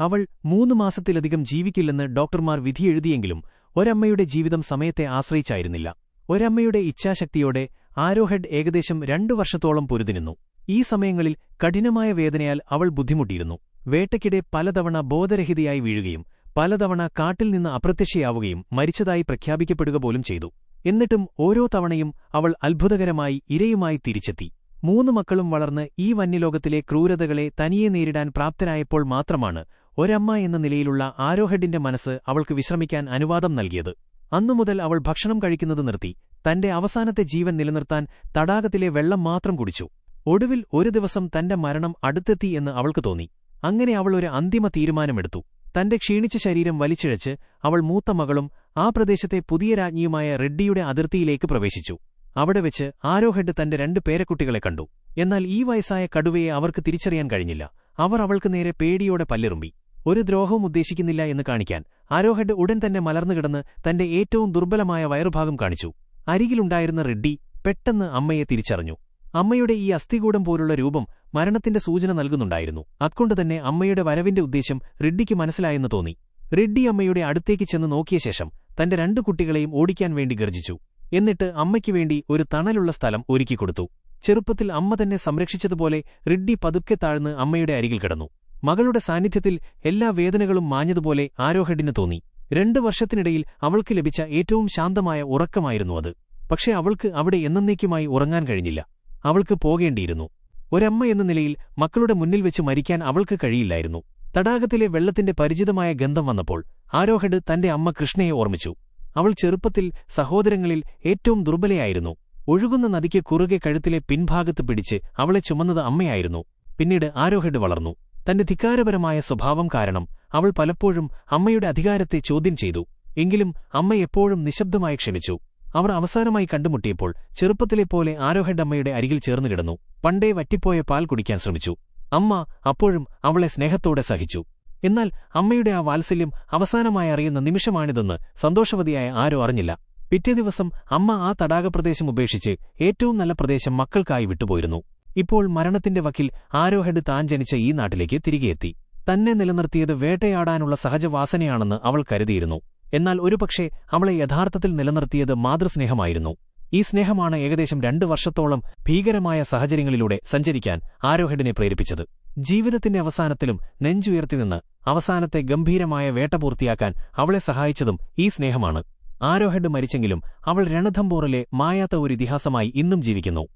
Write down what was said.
അവൾ മൂന്ന് മാസത്തിലധികം ജീവിക്കില്ലെന്ന് ഡോക്ടർമാർ വിധിയെഴുതിയെങ്കിലും ഒരമ്മയുടെ ജീവിതം സമയത്തെ ആശ്രയിച്ചായിരുന്നില്ല. ഒരമ്മയുടെ ഇച്ഛാശക്തിയോടെ ആരോഹെഡ് ഏകദേശം രണ്ടു വർഷത്തോളം പൊരുതിനിന്നു. ഈ സമയങ്ങളിൽ കഠിനമായ വേദനയാൽ അവൾ ബുദ്ധിമുട്ടിയിരുന്നു. വേട്ടയ്ക്കിടെ പലതവണ ബോധരഹിതയായി വീഴുകയും പലതവണ കാട്ടിൽ നിന്ന് അപ്രത്യക്ഷയാവുകയും മരിച്ചതായി പ്രഖ്യാപിക്കപ്പെടുക പോലും ചെയ്തു. എന്നിട്ടും ഓരോ തവണയും അവൾ അത്ഭുതകരമായി ഇരയുമായി തിരിച്ചെത്തി. മൂന്ന് മക്കളും വളർന്ന് ഈ വന്യലോകത്തിലെ ക്രൂരതകളെ തനിയെ നേരിടാൻ പ്രാപ്തരായപ്പോൾ മാത്രമാണ് ഒരമ്മ എന്ന നിലയിലുള്ള ആരോഹഡിന്റെ മനസ്സ് അവൾക്ക് വിശ്രമിക്കാൻ അനുവാദം നൽകിയത്. അന്നുമുതൽ അവൾ ഭക്ഷണം കഴിക്കുന്നത് നിർത്തി. തന്റെ അവസാനത്തെ ജീവൻ നിലനിർത്താൻ തടാകത്തിലെ വെള്ളം മാത്രം കുടിച്ചു. ഒടുവിൽ ഒരു ദിവസം തന്റെ മരണം അടുത്തെത്തി എന്ന് അവൾക്ക് തോന്നി. അങ്ങനെ അവൾ ഒരു അന്തിമ തീരുമാനമെടുത്തു. തന്റെ ക്ഷീണിച്ച ശരീരം വലിച്ചിഴച്ച് അവൾ മൂത്ത മകളും ആ പ്രദേശത്തെ പുതിയ രാജ്ഞിയുമായ റെഡ്ഡിയുടെ അതിർത്തിയിലേക്ക് പ്രവേശിച്ചു. അവിടെ വെച്ച് ആരോഹെഡ് തന്റെ രണ്ട് പേരക്കുട്ടികളെ കണ്ടു. എന്നാൽ ഈ വയസ്സായ കടുവയെ അവർക്ക് തിരിച്ചറിയാൻ കഴിഞ്ഞില്ല. അവർ അവൾക്ക് നേരെ പേടിയോടെ പല്ലെറുമ്പി. ഒരു ദ്രോഹവും ഉദ്ദേശിക്കുന്നില്ല എന്ന് കാണിക്കാൻ ആരോഹഡ് ഉടൻ തന്നെ മലർന്നുകിടന്ന് തന്റെ ഏറ്റവും ദുർബലമായ വയറുഭാഗം കാണിച്ചു. അരികിലുണ്ടായിരുന്ന റെഡ്ഡി പെട്ടെന്ന് അമ്മയെ തിരിച്ചറിഞ്ഞു. അമ്മയുടെ ഈ അസ്ഥികൂടം പോലുള്ള രൂപം മരണത്തിന്റെ സൂചന നൽകുന്നുണ്ടായിരുന്നു. അതുകൊണ്ടുതന്നെ അമ്മയുടെ വരവിന്റെ ഉദ്ദേശം റെഡ്ഡിക്ക് മനസ്സിലായെന്ന് തോന്നി. റെഡ്ഡി അമ്മയുടെ അടുത്തേക്ക് ചെന്ന് നോക്കിയ ശേഷം തന്റെ രണ്ടു കുട്ടികളെയും ഓടിക്കാൻ വേണ്ടി ഗർജിച്ചു എന്നിട്ട് അമ്മയ്ക്കു വേണ്ടി ഒരു തണലുള്ള സ്ഥലം ഒരുക്കിക്കൊടുത്തു. ചെറുപ്പത്തിൽ അമ്മ തന്നെ സംരക്ഷിച്ചതുപോലെ റിഡ്ഡി പതുക്കെ താഴ്ന്ന് അമ്മയുടെ അരികിൽ കിടന്നു. മകളുടെ സാന്നിധ്യത്തിൽ എല്ലാ വേദനകളും മാഞ്ഞതുപോലെ ആരോഹഡിന് തോന്നി. രണ്ടു വർഷത്തിനിടയിൽ അവൾക്ക് ലഭിച്ച ഏറ്റവും ശാന്തമായ ഉറക്കമായിരുന്നു അത്. പക്ഷേ അവൾക്ക് അവിടെ എന്നേക്കുമായി ഉറങ്ങാൻ കഴിഞ്ഞില്ല. അവൾക്ക് പോകേണ്ടിയിരുന്നു. ഒരമ്മ എന്ന നിലയിൽ മക്കളുടെ മുന്നിൽ വെച്ച് മരിക്കാൻ അവൾക്ക് കഴിയില്ലായിരുന്നു. തടാകത്തിലെ വെള്ളത്തിന്റെ പരിചിതമായ ഗന്ധം വന്നപ്പോൾ ആരോഹഡ് തന്റെ അമ്മ കൃഷ്ണയെ ഓർമ്മിച്ചു. അവൾ ചെറുപ്പത്തിൽ സഹോദരങ്ങളിൽ ഏറ്റവും ദുർബലയായിരുന്നു. ഒഴുകുന്ന നദിക്ക് കുറുകെ കഴുത്തിലെ പിൻഭാഗത്ത് പിടിച്ച് അവളെ ചുമന്നത് അമ്മയായിരുന്നു. പിന്നീട് ആരോഹഡ് വളർന്നു. തന്റെ ധിക്കാരപരമായ സ്വഭാവം കാരണം അവൾ പലപ്പോഴും അമ്മയുടെ അധികാരത്തെ ചോദ്യം ചെയ്തു. എങ്കിലും അമ്മ എപ്പോഴും നിശബ്ദമായി ക്ഷമിച്ചു. അവർ അവസാനമായി കണ്ടുമുട്ടിയപ്പോൾ ചെറുപ്പത്തിലെ പോലെ ആരോഹഡ് അമ്മയുടെ അരികിൽ ചേർന്നു കിടന്നു. പണ്ടേ വറ്റിപ്പോയ പാൽ കുടിക്കാൻ ശ്രമിച്ചു. അമ്മ അപ്പോഴും അവളെ സ്നേഹത്തോടെ സഹിച്ചു. എന്നാൽ അമ്മയുടെ ആ വാത്സല്യം അവസാനമായി അറിയുന്ന നിമിഷമാണിതെന്ന് സന്തോഷവതിയായ ആരോ അറിഞ്ഞില്ല. പിറ്റേ ദിവസം അമ്മ ആ തടാകപ്രദേശം ഉപേക്ഷിച്ച് ഏറ്റവും നല്ല പ്രദേശം മക്കൾക്കായി വിട്ടുപോയിരുന്നു. ഇപ്പോൾ മരണത്തിന്റെ വക്കിൽ ആരോഹഡ് താൻ ജനിച്ച ഈ നാട്ടിലേക്ക് തിരികെയെത്തി തന്നെ നിലനിർത്തിയത് വേട്ടയാടാനുള്ള സഹജവാസനയാണെന്ന് അവൾ കരുതിയിരുന്നു. എന്നാൽ ഒരുപക്ഷെ അവളെ യഥാർത്ഥത്തിൽ നിലനിർത്തിയത് മാതൃസ്നേഹമായിരുന്നു. ഈ സ്നേഹമാണ് ഏകദേശം രണ്ടു വർഷത്തോളം ഭീകരമായ സാഹചര്യങ്ങളിലൂടെ സഞ്ചരിക്കാൻ ആരോഹഡിനെ പ്രേരിപ്പിച്ചത്. ജീവിതത്തിന്റെ അവസാനത്തിലും നെഞ്ചുയർത്തി നിന്ന് അവസാനത്തെ ഗംഭീരമായ വേട്ട പൂർത്തിയാക്കാൻ അവളെ സഹായിച്ചതും ഈ സ്നേഹമാണ്. ആരോഹഡ് മരിച്ചെങ്കിലും അവൾ രണധംബോറിലെ മായാത്ത ഒരു ഇതിഹാസമായി ഇന്നും ജീവിക്കുന്നു.